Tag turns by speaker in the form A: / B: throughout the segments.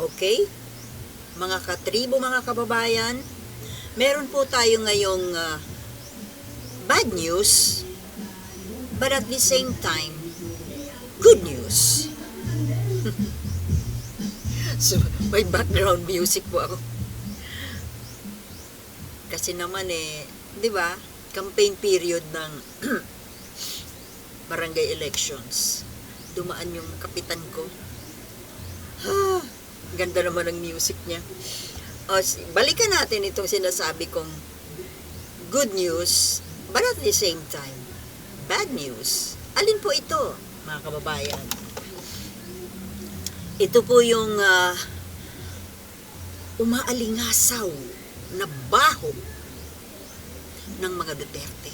A: Okay? Mga katribo, mga kababayan, meron po tayo ngayong ah, bad news, but at the same time, good news. so, may background music po ako. Kasi naman eh, di ba, campaign period ng barangay elections. Dumaan yung kapitan ko. Ha, ganda naman ng music niya. O, balikan natin itong sinasabi kong good news, but at the same time, bad news. Alin po ito, mga kababayan? Ito po yung ah, umaalingasaw na baho ng mga Duterte.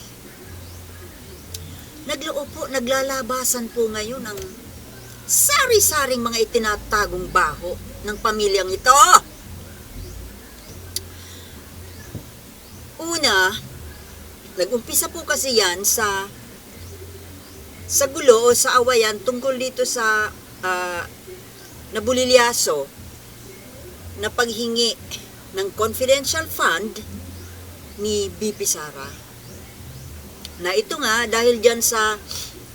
A: Nagloo po, naglalabasan po ngayon ng sari-saring mga itinatagong baho ng pamilyang ito. Una, nag-umpisa po kasi yan sa sa gulo o sa awayan tungkol dito sa ah, nabulilyaso na paghingi ng confidential fund ni BP Sara. Na ito nga, dahil dyan sa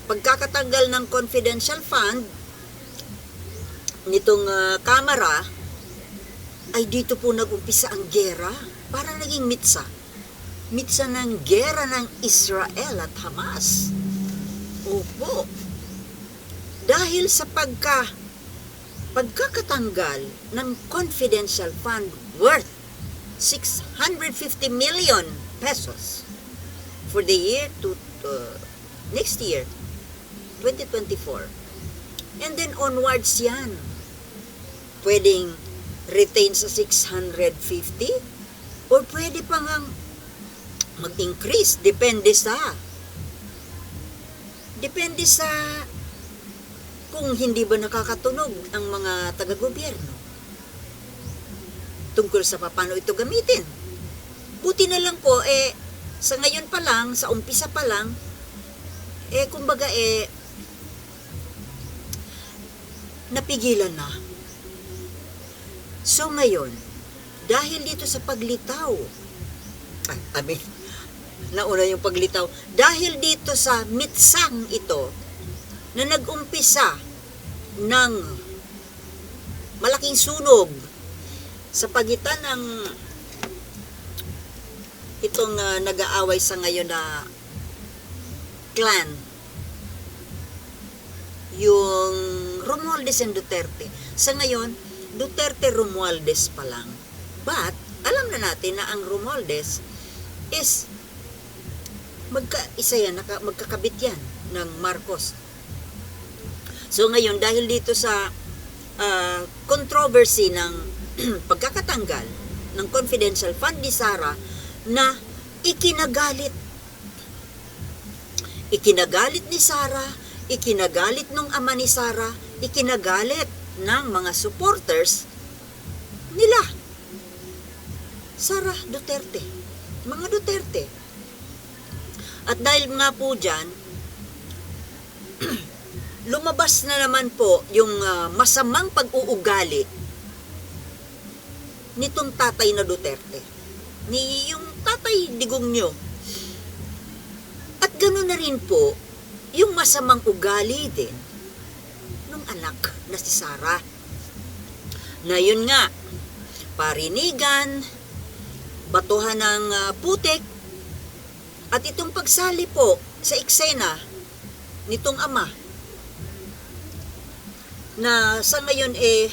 A: pagkakatanggal ng confidential fund nitong ah, kamera, ay dito po nag-umpisa ang gera. Parang naging mitsa. Mitsa ng gera ng Israel at Hamas. Opo. Dahil sa pagka pagkakatanggal ng confidential fund worth 650 million pesos for the year to uh, next year 2024 and then onwards yan pwedeng retain sa 650 or pwede pa nga mag-increase depende sa depende sa kung hindi ba nakakatunog ang mga taga-gobyerno tungkol sa paano ito gamitin. Buti na lang po, eh, sa ngayon pa lang, sa umpisa pa lang, eh, kumbaga, eh, napigilan na. So ngayon, dahil dito sa paglitaw, ay, abi, nauna yung paglitaw, dahil dito sa mitsang ito, na nag-umpisa ng malaking sunog sa pagitan ng itong ah, nag-aaway sa ngayon na clan yung Romualdez and Duterte. Sa ngayon Duterte Romualdez pa lang. But alam na natin na ang Romualdez is magka isa yan naka, magkakabit yan ng Marcos. So ngayon dahil dito sa ah, controversy ng pagkakatanggal ng confidential fund ni Sara na ikinagalit. Ikinagalit ni Sara, ikinagalit ng ama ni Sara, ikinagalit ng mga supporters nila. Sara Duterte, mga Duterte. At dahil nga po dyan, lumabas na naman po yung ah, masamang pag-uugali nitong tatay na Duterte. Ni yung tatay digong nyo. At gano'n na rin po yung masamang ugali din ng anak na si Sara. Na yun nga, parinigan, batuhan ng ah, putik, at itong pagsali po sa eksena nitong ama na sa ngayon eh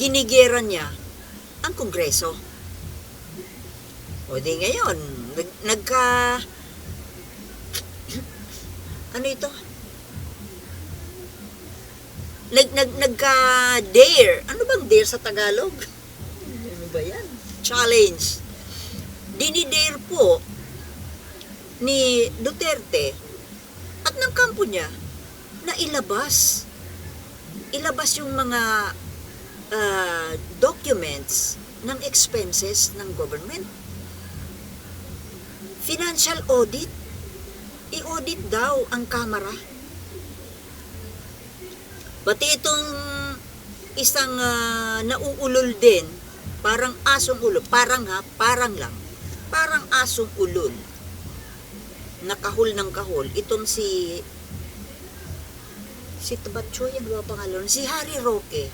A: ginigera niya ang kongreso. O di ngayon, nag, nagka ano ito? Nag, nag, nagka dare. Ano bang dare sa Tagalog? Ano ba yan? Challenge. Dinidare po ni Duterte at ng kampo niya na ilabas ilabas yung mga ah, documents ng expenses ng government. Financial audit. I-audit daw ang kamera. Pati itong isang ah, nauulol din, parang asong ulol, parang ha, parang lang, parang asong ulol, nakahol ng kahol, itong si, si Tabatchoy, ano ba pangalan? Si Harry Roque,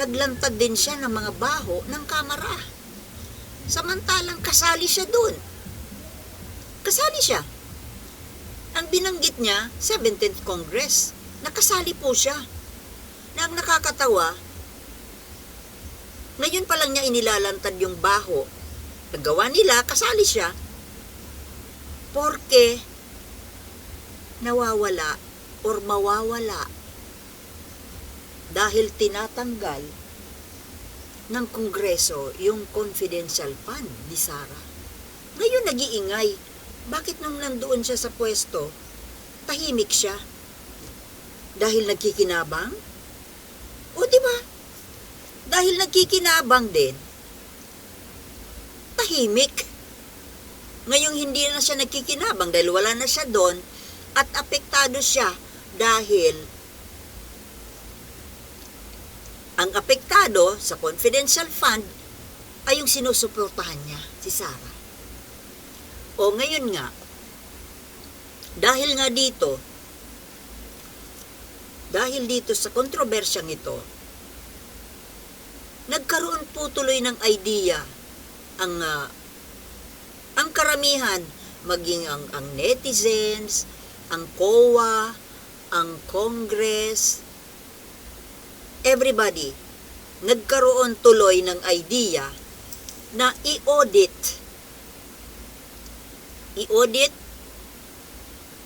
A: naglantad din siya ng mga baho ng kamara. Samantalang kasali siya doon. Kasali siya. Ang binanggit niya, 17th Congress. Nakasali po siya. Na ang nakakatawa, ngayon pa lang niya inilalantad yung baho. Nagawa nila, kasali siya. Porque nawawala or mawawala dahil tinatanggal ng Kongreso yung confidential fund ni Sara. Ngayon nag-iingay. Bakit nung nandoon siya sa pwesto, tahimik siya? Dahil nagkikinabang? O di ba? Dahil nagkikinabang din, tahimik. Ngayong hindi na siya nagkikinabang dahil wala na siya doon at apektado siya dahil ang apektado sa confidential fund ay yung sinusuportahan niya, si Sarah. O ngayon nga, dahil nga dito, dahil dito sa kontrobersyang ito, nagkaroon po tuloy ng idea ang ah, ang karamihan maging ang, ang netizens, ang COA, ang Congress, everybody nagkaroon tuloy ng idea na i-audit i-audit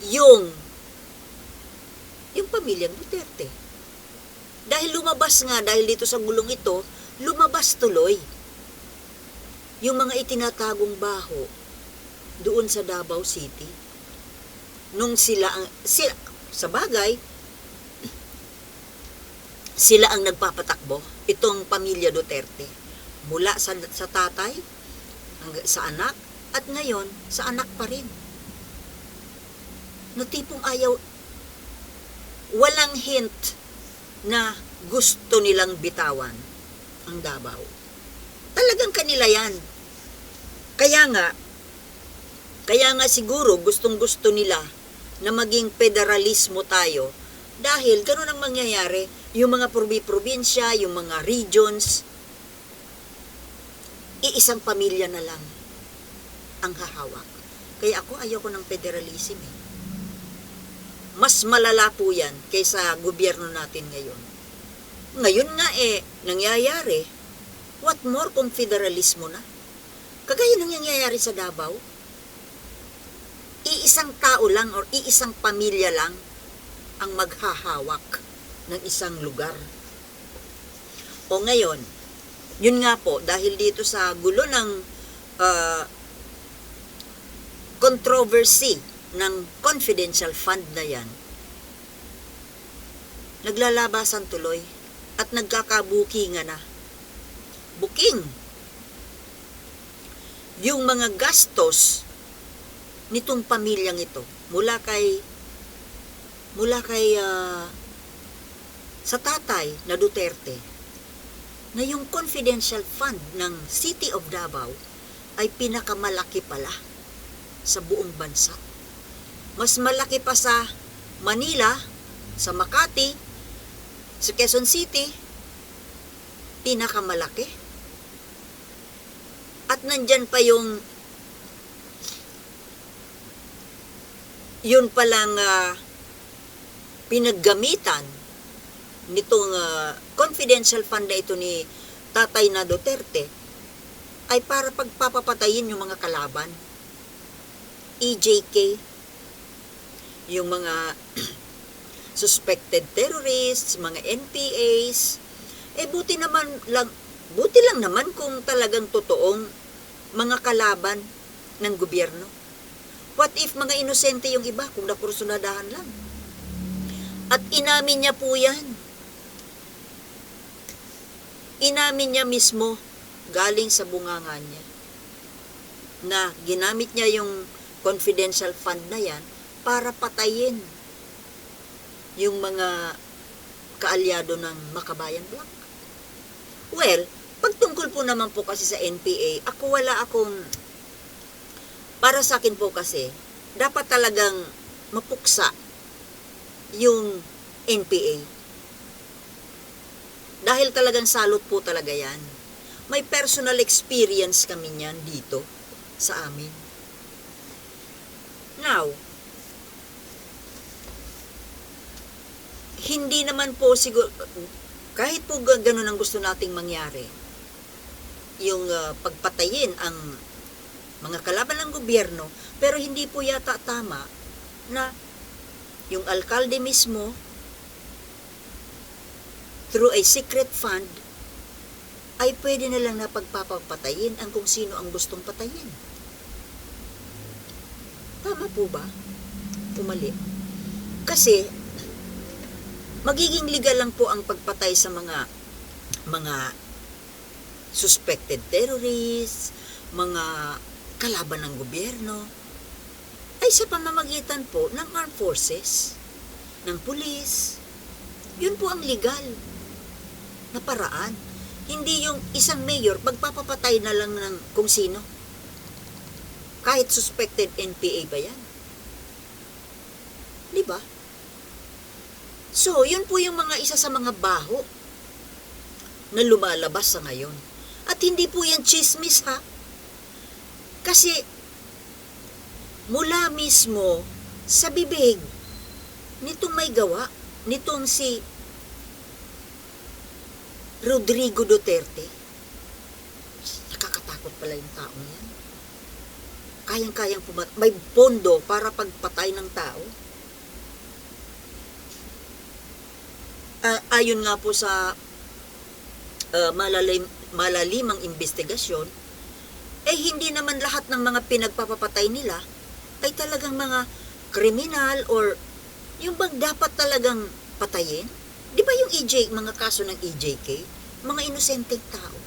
A: yung yung pamilyang Duterte. Dahil lumabas nga, dahil dito sa gulong ito, lumabas tuloy yung mga itinatagong baho doon sa Davao City. Nung sila ang, sila, sa bagay, sila ang nagpapatakbo, itong pamilya Duterte. Mula sa, sa tatay, hanggang sa anak, at ngayon, sa anak pa rin. Na tipong ayaw, walang hint na gusto nilang bitawan ang Davao. Talagang kanila yan. Kaya nga, kaya nga siguro gustong gusto nila na maging federalismo tayo dahil ganun ang mangyayari, yung mga probi-probinsya, yung mga regions, iisang pamilya na lang ang hahawak. Kaya ako ayoko ng federalism eh. Mas malala po yan kaysa gobyerno natin ngayon. Ngayon nga eh, nangyayari, what more kung federalismo na? Kagaya ng nangyayari sa Davao, iisang tao lang or iisang pamilya lang ang maghahawak ng isang lugar. O ngayon, yun nga po, dahil dito sa gulo ng ah, controversy ng confidential fund na yan, naglalabasan tuloy at nagkakabukingan na. Booking. Yung mga gastos nitong pamilyang ito mula kay mula kay ah, sa tatay na Duterte na yung confidential fund ng City of Davao ay pinakamalaki pala sa buong bansa. Mas malaki pa sa Manila, sa Makati, sa Quezon City, pinakamalaki. At nandyan pa yung yun palang ah, pinaggamitan nitong ah, confidential fund na ito ni Tatay na Duterte ay para pagpapapatayin yung mga kalaban. EJK, yung mga suspected terrorists, mga NPAs, eh buti naman lang, buti lang naman kung talagang totoong mga kalaban ng gobyerno. What if mga inosente yung iba kung nakursunadahan lang? At inamin niya po yan. Inamin niya mismo galing sa bunganga niya na ginamit niya yung confidential fund na yan para patayin yung mga kaalyado ng Makabayan Black. Well, pagtungkol po naman po kasi sa NPA, ako wala akong, para sa akin po kasi, dapat talagang mapuksa yung NPA. Dahil talagang salot po talaga yan. May personal experience kami niyan dito sa amin. Now, hindi naman po siguro, kahit po ga- ganun ang gusto nating mangyari, yung ah, pagpatayin ang mga kalaban ng gobyerno, pero hindi po yata tama na yung alkalde mismo through a secret fund ay pwede na lang na pagpapapatayin ang kung sino ang gustong patayin. Tama po ba? Pumali. Kasi, magiging legal lang po ang pagpatay sa mga mga suspected terrorists, mga kalaban ng gobyerno, ay sa pamamagitan po ng armed forces, ng pulis. Yun po ang legal na paraan. Hindi yung isang mayor magpapapatay na lang ng kung sino. Kahit suspected NPA ba yan? Di ba? So, yun po yung mga isa sa mga baho na lumalabas sa ngayon. At hindi po yan chismis ha. Kasi mula mismo sa bibig nitong may gawa, nitong si Rodrigo Duterte. Nakakatakot pala yung taong yan. Kayang-kayang pumat... May pondo para pagpatay ng tao. Ah, ayon nga po sa ah, malalim, malalimang investigasyon, eh hindi naman lahat ng mga pinagpapapatay nila ay talagang mga kriminal or yung bang dapat talagang patayin? Di ba yung EJ, mga kaso ng EJK, mga inosenteng tao?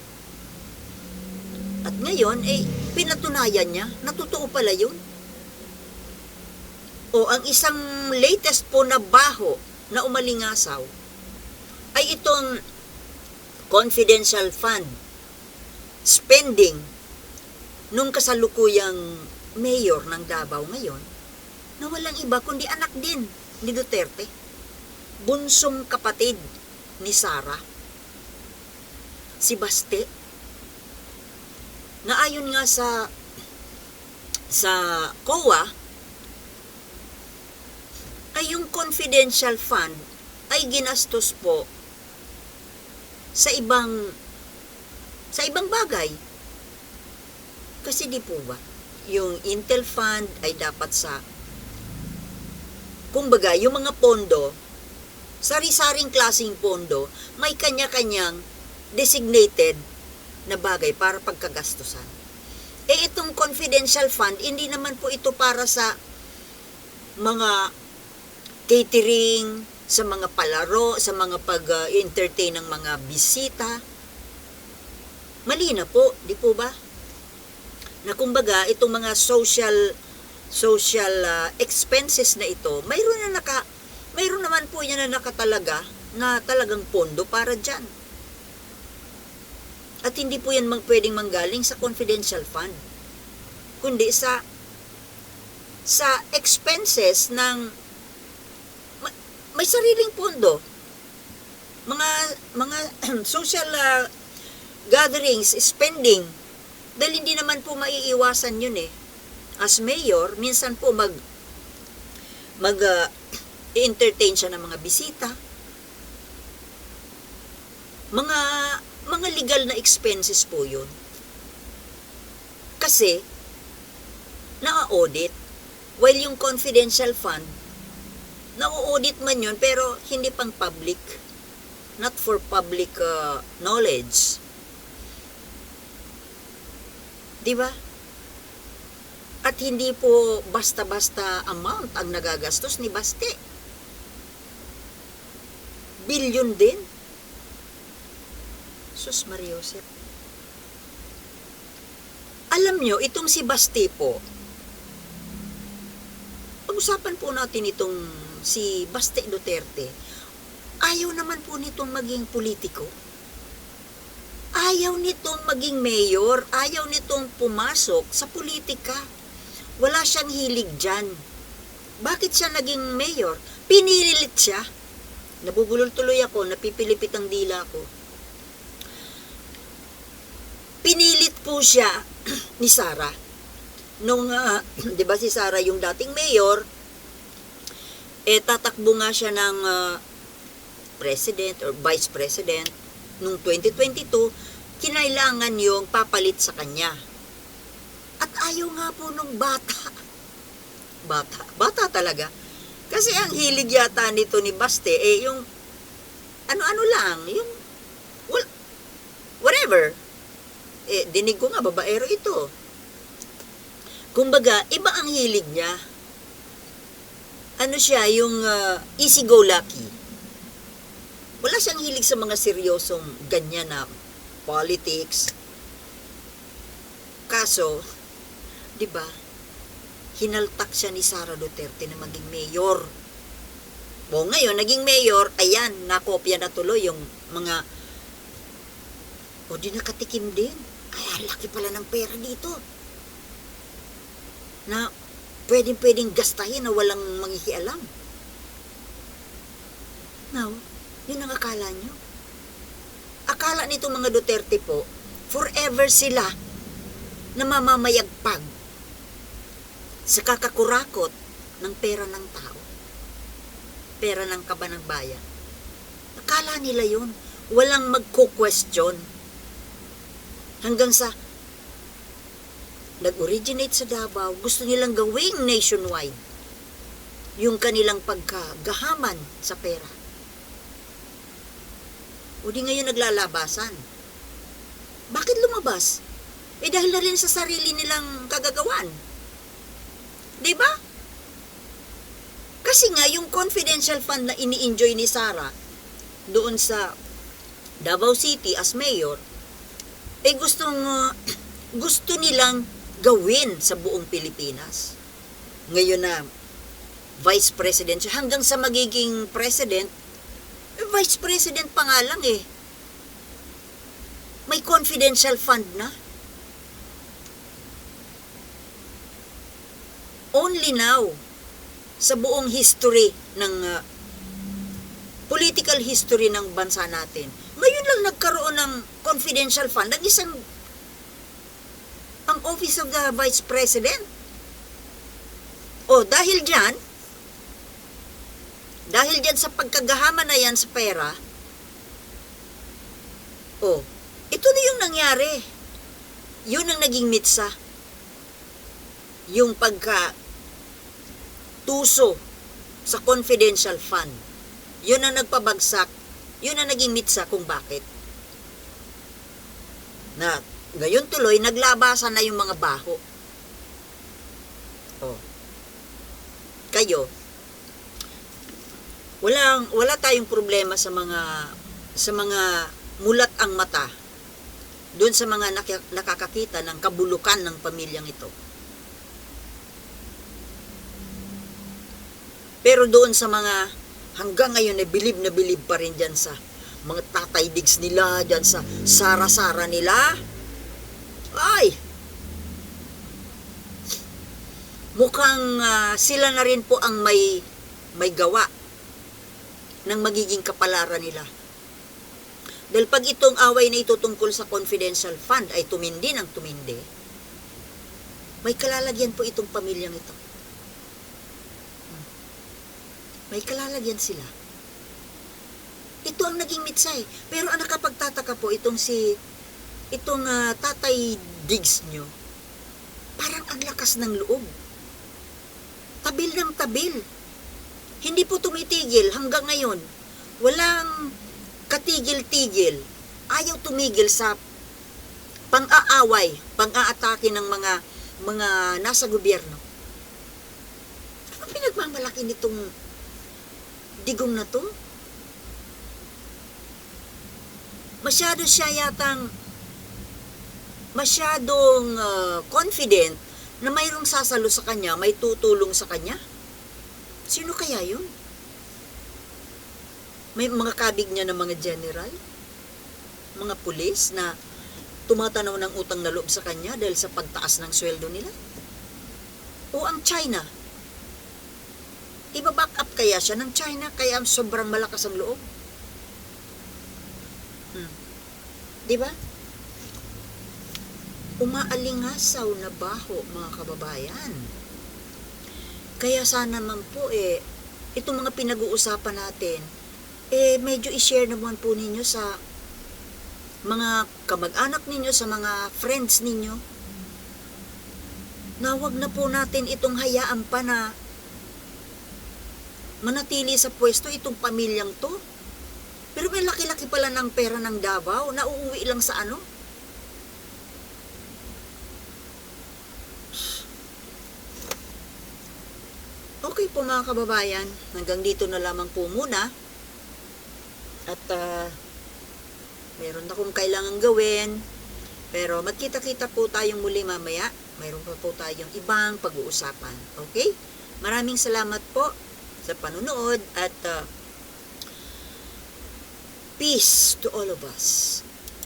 A: At ngayon, eh, pinatunayan niya, natotoo pala yun. O ang isang latest po na baho na umalingasaw ay itong confidential fund spending nung kasalukuyang mayor ng Davao ngayon na walang iba kundi anak din ni Duterte. Bunsong kapatid ni Sara. Si Baste. Na ayon nga sa sa COA ay yung confidential fund ay ginastos po sa ibang sa ibang bagay. Kasi di po ba, yung Intel Fund ay dapat sa kumbaga, yung mga pondo, sari-saring klasing pondo, may kanya-kanyang designated na bagay para pagkagastusan. Eh itong confidential fund, hindi naman po ito para sa mga catering, sa mga palaro, sa mga pag-entertain ng mga bisita. Mali na po, di po ba? Na kumbaga, itong mga social social ah, expenses na ito, mayroon na naka mayroon naman po yan na nakatalaga na talagang pondo para diyan. At hindi po yan mang, pwedeng manggaling sa confidential fund. Kundi sa sa expenses ng may sariling pondo. Mga mga social ah, gatherings, spending, dahil hindi naman po maiiwasan yun eh. As mayor, minsan po mag mag ah, entertain siya ng mga bisita. Mga mga legal na expenses po yun. Kasi, na-audit. While yung confidential fund, na-audit man yun, pero hindi pang public. Not for public ah, knowledge. Di ba? At hindi po basta-basta amount ang nagagastos ni Baste. Bilyon din. Sus Mariosep. Alam nyo, itong si Baste po, pag-usapan po natin itong si Baste Duterte, ayaw naman po nitong maging politiko. Ayaw nitong maging mayor, ayaw nitong pumasok sa politika. Wala siyang hilig dyan. Bakit siya naging mayor? Pinilit siya. Nabubulol tuloy ako, napipilipit ang dila ko. Pinilit po siya ni Sara. Nung, ah, di ba si Sara yung dating mayor, eh tatakbo nga siya ng ah, president or vice president nung 2022, kinailangan yung papalit sa kanya. At ayaw nga po nung bata. Bata. Bata talaga. Kasi ang hilig yata nito ni Baste, eh yung ano-ano lang, yung well, whatever. Eh, dinig ko nga, babaero ito. Kumbaga, iba ang hilig niya. Ano siya, yung uh, easy-go-lucky wala siyang hilig sa mga seryosong ganyan na politics. Kaso, di ba, hinaltak siya ni Sara Duterte na maging mayor. O ngayon, naging mayor, ayan, nakopya na tuloy yung mga, o di nakatikim din. Ay, ang laki pala ng pera dito. Na pwedeng-pwedeng gastahin na walang manghihialam. Now, yun ang akala nyo. Akala nitong mga Duterte po, forever sila na mamamayagpag sa kakakurakot ng pera ng tao. Pera ng kaba ng bayan. Akala nila yun. Walang magko-question. Hanggang sa nag-originate sa Davao, gusto nilang gawing nationwide yung kanilang pagkagahaman sa pera. O di ngayon naglalabasan. Bakit lumabas? Eh dahil na rin sa sarili nilang kagagawan. Di ba? Kasi nga, yung confidential fund na ini-enjoy ni Sara doon sa Davao City as mayor, eh gustong, uh, gusto nilang gawin sa buong Pilipinas. Ngayon na vice president siya, hanggang sa magiging president, eh, Vice President pa nga lang eh. May confidential fund na. Only now, sa buong history ng uh, political history ng bansa natin, ngayon lang nagkaroon ng confidential fund ng isang ang Office of the Vice President. O dahil dyan, dahil dyan sa pagkagahama na yan sa pera, oh, ito na yung nangyari. Yun ang naging mitsa. Yung pagka tuso sa confidential fund. Yun ang nagpabagsak. Yun ang naging mitsa kung bakit. Na ngayon tuloy, naglabasan na yung mga baho. Oh. Kayo, walang wala tayong problema sa mga sa mga mulat ang mata doon sa mga nak- nakakakita ng kabulukan ng pamilyang ito. Pero doon sa mga hanggang ngayon ay bilib na bilib pa rin dyan sa mga tatay digs nila, dyan sa sara-sara nila. Ay! Mukhang ah, sila na rin po ang may may gawa ng magiging kapalaran nila. Dahil pag itong away na ito tungkol sa confidential fund ay tumindi ng tumindi, may kalalagyan po itong pamilyang ito. May kalalagyan sila. Ito ang naging mitsay. Pero ang nakapagtataka po itong si itong ah, tatay digs nyo, parang ang lakas ng loob. Tabil ng tabil. Hindi po tumitigil hanggang ngayon. Walang katigil-tigil. Ayaw tumigil sa pang-aaway, pang-aatake ng mga mga nasa gobyerno. Ano pinagmamalaki nitong digong na to? Masyado siya yatang masyadong ah, confident na mayroong sasalo sa kanya, may tutulong sa kanya. Sino kaya yun? May mga kabig niya ng mga general, mga pulis na tumatanaw ng utang na loob sa kanya dahil sa pagtaas ng sweldo nila. O ang China, ibaback up kaya siya ng China kaya sobrang malakas ang loob. Hmm. Di ba? Umaalingasaw na baho, mga kababayan. Kaya sana man po eh, itong mga pinag-uusapan natin, eh medyo i-share naman po ninyo sa mga kamag-anak ninyo, sa mga friends ninyo, na wag na po natin itong hayaan pa na manatili sa pwesto itong pamilyang to. Pero may laki-laki pala ng pera ng Davao na uuwi lang sa ano? Okay po mga kababayan, hanggang dito na lamang po muna. At ah, meron akong kailangan gawin. Pero magkita-kita po tayong muli mamaya. Mayroon pa po tayong ibang pag-uusapan. Okay? Maraming salamat po sa panunood at ah, peace to all of us.